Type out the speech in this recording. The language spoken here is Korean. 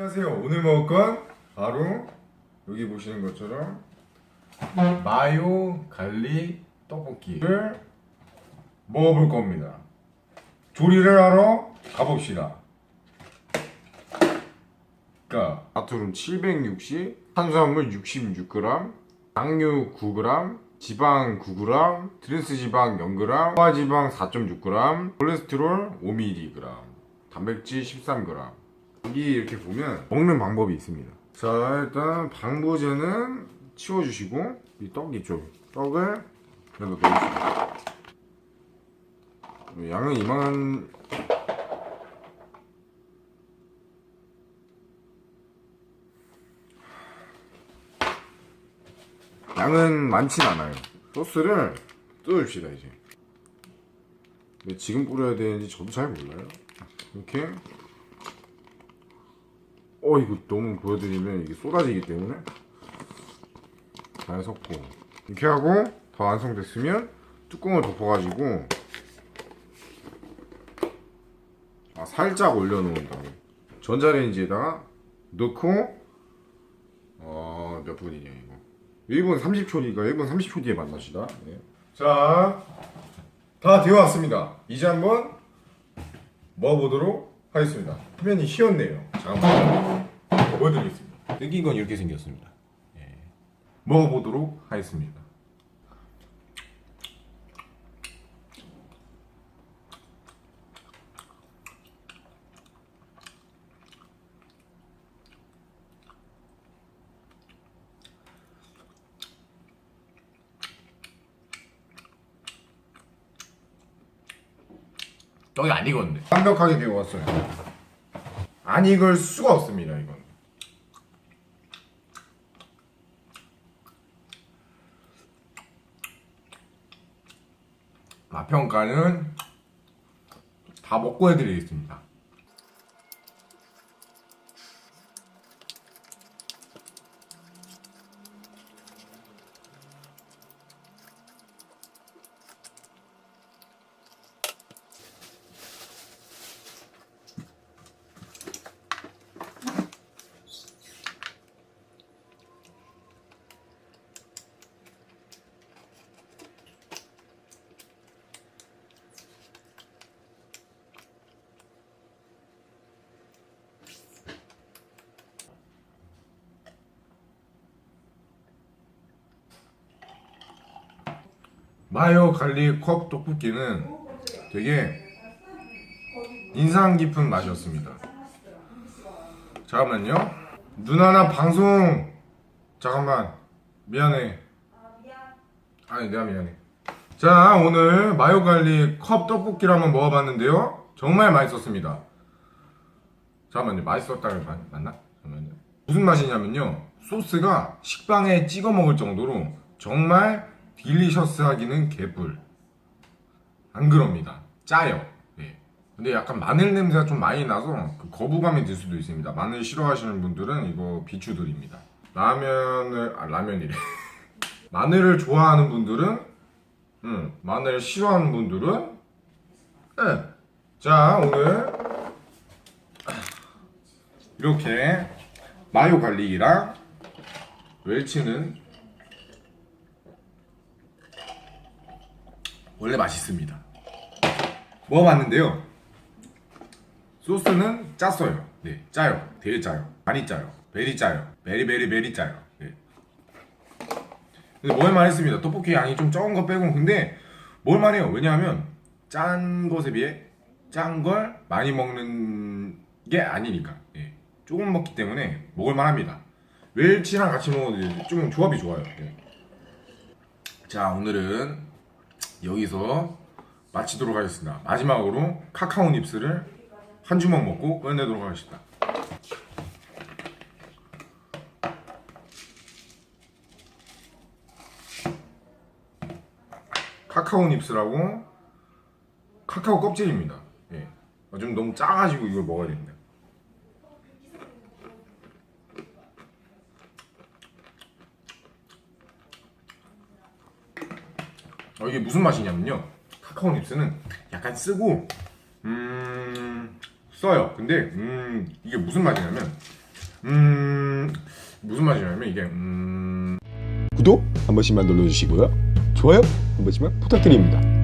안녕하세요. 오늘 먹을 건 바로 여기 보시는 것처럼 마요 갈릭 떡볶이를 먹어볼 겁니다. 조리를 하러 가봅시다. 그러니까 나트륨 760, 탄수화물 66g, 당류 9g, 지방 9g, 트랜스 지방 0g, 포화지방 4.6g, 콜레스테롤 5mg, 단백질 13g. 여기 이렇게 보면 먹는 방법이 있습니다. 자 일단 방부제는 치워주시고 이 떡 있죠? 떡을 그래도 넣어주시고 양은 이만 양은 많진 않아요. 소스를 뜯어줍시다 이제. 지금 뿌려야 되는지 저도 잘 몰라요. 이렇게. 어 이거 너무 보여드리면 이게 쏟아지기 때문에. 잘 섞고. 이렇게 하고 더 완성됐으면 뚜껑을 덮어가지고 아, 살짝 올려놓은 다음에 전자레인지에다가 넣고 어, 몇 분이냐 이거. 1분 30초니까 1분 30초 뒤에 만나시다. 네. 자, 다 되어 왔습니다. 이제 한번 먹어보도록 하겠습니다. 화면이 휘었네요. 잠깐만. 보여드리겠습니다. 생긴 건 이렇게 생겼습니다. 먹어보도록 하겠습니다 떡이 안 익었는데. 완벽하게 배워왔어요. 안 익을 수가 없습니다 이건. 맛 평가는 다 먹고 해드리겠습니다 마요 갈릭 컵 떡볶이는 되게 인상 깊은 맛이었습니다. 잠깐만요. 누나 나 방송 잠깐만 미안해. 아니 내가 미안해. 자 오늘 마요 갈릭 컵 떡볶이를 한번 먹어봤는데요. 정말 맛있었습니다. 잠깐만요. 맛있었다는 말 맞나? 잠깐만요. 무슨 맛이냐면요. 소스가 식빵에 찍어 먹을 정도로 정말 딜리셔스 하기는 개뿔. 안 그럽니다. 짜요. 예. 근데 약간 마늘 냄새가 좀 많이 나서 그 거부감이 들 수도 있습니다. 마늘 싫어하시는 분들은 이거 비추드립니다. 라면을 아 라면이래. 마늘을 좋아하는 분들은 음, 마늘 싫어하는 분들은 예. 자 오늘 이렇게 마요 갈릭이랑 웰치는 원래 맛있습니다. 먹어봤는데요. 소스는 짰어요. 네, 짜요. 되게 짜요. 많이 짜요. 베리 짜요. 베리 베리 베리 짜요. 네. 근데 먹을만 했습니다. 떡볶이 양이 좀 적은 거 빼고 근데 먹을만해요. 왜냐하면 짠 것에 비해 짠 걸 많이 먹는 게 아니니까. 예. 조금 먹기 때문에 먹을만 합니다. 웰치랑 같이 먹어도 좀 조합이 좋아요. 예. 자 오늘은 여기서 마치도록 하겠습니다. 마지막으로 카카오 닙스를 한 주먹 먹고 끝내도록 하겠습니다. 카카오 닙스라고 카카오 껍질입니다. 예. 아, 좀 너무 짜가지고 이걸 먹어야 됩니다. 어, 이게 무슨 맛이냐면요. 카카오 닙스는 약간 쓰고 음 써요. 근데 음 이게 무슨 맛이냐면 음 무슨 맛이냐면 이게 음 구독 한 번씩만 눌러주시고요. 좋아요 한 번씩만 부탁드립니다.